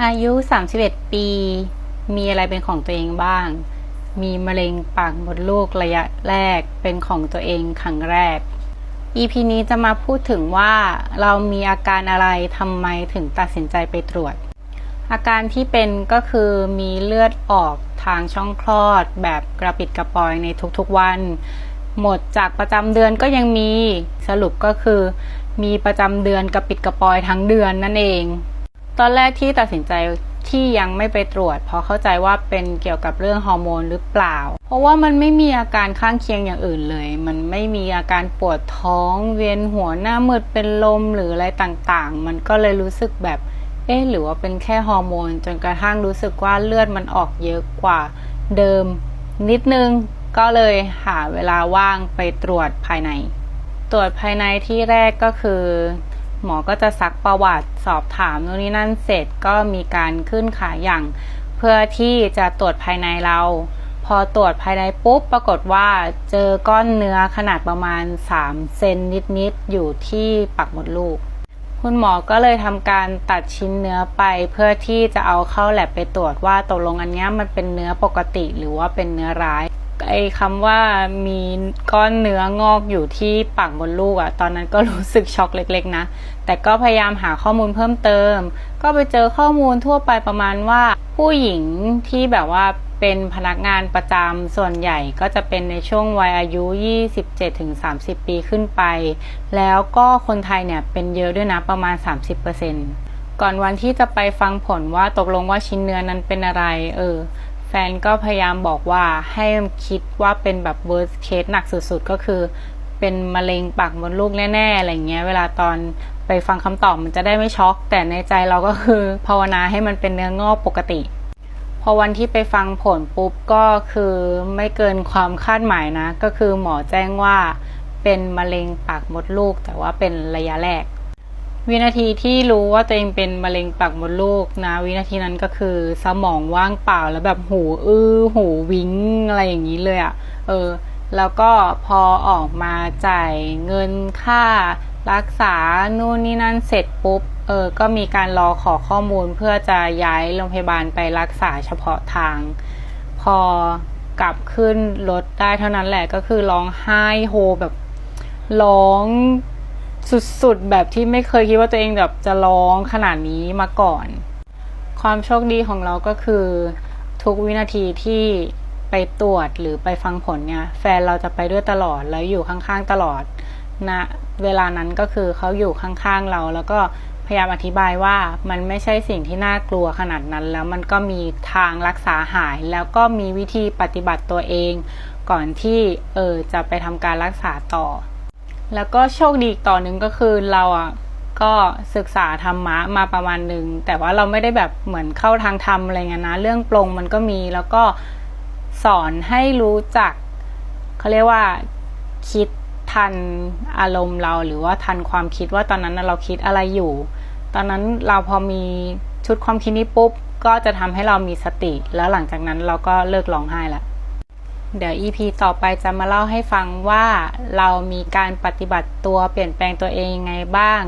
อายุ 31 ปี มีอะไรเป็นของตัวเองบ้าง มีมะเร็งปากมดลูกระยะแรกเป็นของตัวเองครั้งแรก EP นี้จะมาพูดถึงว่าเรามีอาการอะไรทำไมถึงตัดสินใจไปตรวจ อาการที่เป็นก็คือมีเลือดออกทางช่องคลอด แบบกระปิดกระปอยในทุกๆวัน หมดจากประจำเดือนก็ยังมีสรุปก็คือ มีประจำเดือนกระปิดกระปอยทั้งเดือนนั่นเอง ตอนแรกที่ตัดสินใจที่ยังไม่ไปตรวจ เพราะเข้าใจว่าเป็นเกี่ยวกับเรื่องฮอร์โมนหรือเปล่า เพราะว่ามันไม่มีอาการข้างเคียงอย่างอื่นเลย มันไม่มีอาการปวดท้อง เวียนหัวหน้ามืดเป็นลมหรืออะไรต่างๆ มันก็เลยรู้สึกแบบเอ๊ะหรือว่าเป็นแค่ฮอร์โมน จนกระทั่งรู้สึกว่าเลือดมันออกเยอะกว่าเดิม นิดนึงก็เลยหาเวลาว่างไปตรวจภายใน ตรวจภายในที่แรกก็คือ หมอก็จะซักประวัติสอบถามนู่นนี่นั่นเสร็จก็มีการขึ้นขาอย่าง เพื่อที่จะตรวจภายในเรา พอตรวจภายในปุ๊บปรากฏว่าเจอก้อนเนื้อขนาดประมาณ 3 เซนนิด ๆ อยู่ที่ปากมดลูก คุณหมอก็เลยทำการตัดชิ้นเนื้อไปเพื่อที่จะเอาเข้าแลบไปตรวจว่าตกลงอันนี้มันเป็นเนื้อปกติหรือว่าเป็นเนื้อร้าย อ้คำว่ามีก้อนเนื้องอกอยู่ที่ปากมดลูกอะตอนนั้นก็รู้สึกช็อกเล็กๆนะ แต่ก็พยายามหาข้อมูลเพิ่มเติม ก็ไปเจอข้อมูลทั่วไปประมาณว่า ผู้หญิงที่แบบว่าเป็นพนักงานประจำส่วนใหญ่ก็จะเป็นในช่วงวัยอายุ 27-30 ปีขึ้นไป แล้วก็คนไทยเนี่ยเป็นเยอะด้วยนะประมาณ 30%ก่อนวันที่จะไปฟังผลว่าตกลงว่าชิ้นเนื้อนั้นเป็นอะไร เออ แฟนก็พยายามบอกว่าให้คิดว่าเป็นแบบ worst case หนักสุดๆ ก็คือเป็นมะเร็งปากมดลูกแน่ๆ อะไรเงี้ย เวลาตอนไปฟังคำตอบมันจะได้ไม่ช็อก แต่ในใจเราก็คือภาวนาให้มันเป็นเนื้องอกปกติ พอวันที่ไปฟังผลปุ๊บก็คือไม่เกินความคาดหมายนะ ก็คือหมอแจ้งว่าเป็นมะเร็งปากมดลูก แต่ว่าเป็นระยะแรก วินาทีที่รู้ว่าตัวเองเป็นมะเร็งปากมดลูกนะ วินาทีนั้นก็คือสมองว่างเปล่าแล้วแบบหูอื้อหูวิ้งอะไรอย่างนี้เลยอะ่ะ เออ แล้วก็พอออกมาจ่ายเงินค่ารักษานู่นนี่นั่นเสร็จปุ๊บ เออ ก็มีการรอขอข้อมูลเพื่อจะย้ายโรงพยาบาลไปรักษาเฉพาะทาง พอกลับขึ้นรถได้เท่านั้นแหละก็คือร้องไห้โฮแบบร้อง สุดๆ แบบที่ไม่เคยคิดว่าตัวเองแบบจะร้องขนาดนี้มาก่อน ความโชคดีของเราก็คือ ทุกวินาทีที่ไปตรวจหรือไปฟังผลเนี่ย แฟนเราจะไปด้วยตลอดแล้วอยู่ข้างๆตลอดนะเวลานั้นก็คือเขาอยู่ข้างๆเรา แล้วก็พยายามอธิบายว่ามันไม่ใช่สิ่งที่น่ากลัวขนาดนั้น แล้วมันก็มีทางรักษาหาย แล้วก็มีวิธีปฏิบัติตัวเอง ก่อนที่เออจะไปทำการรักษาต่อ แล้วก็โชคดีอีกต่อหนึ่งก็คือเราอะก็ศึกษาธรรมะมาประมาณหนึ่งแต่ว่าเราไม่ได้แบบเหมือนเข้าทางธรรมอะไรเงี้ยนะ เรื่องปลงมันก็มีแล้วก็สอนให้รู้จักเขาเรียกว่าคิดทันอารมณ์เราหรือว่าทันความคิดว่าตอนนั้นเราคิดอะไรอยู่ ตอนนั้นเราพอมีชุดความคิดนี้ปุ๊บ ก็จะทำให้เรามีสติ แล้วหลังจากนั้นเราก็เลิกร้องไห้ละ เดี๋ยว EP ต่อไปจะมาเล่าให้ฟังว่าเรามีการปฏิบัติตัวเปลี่ยนแปลงตัวเองยังไงบ้าง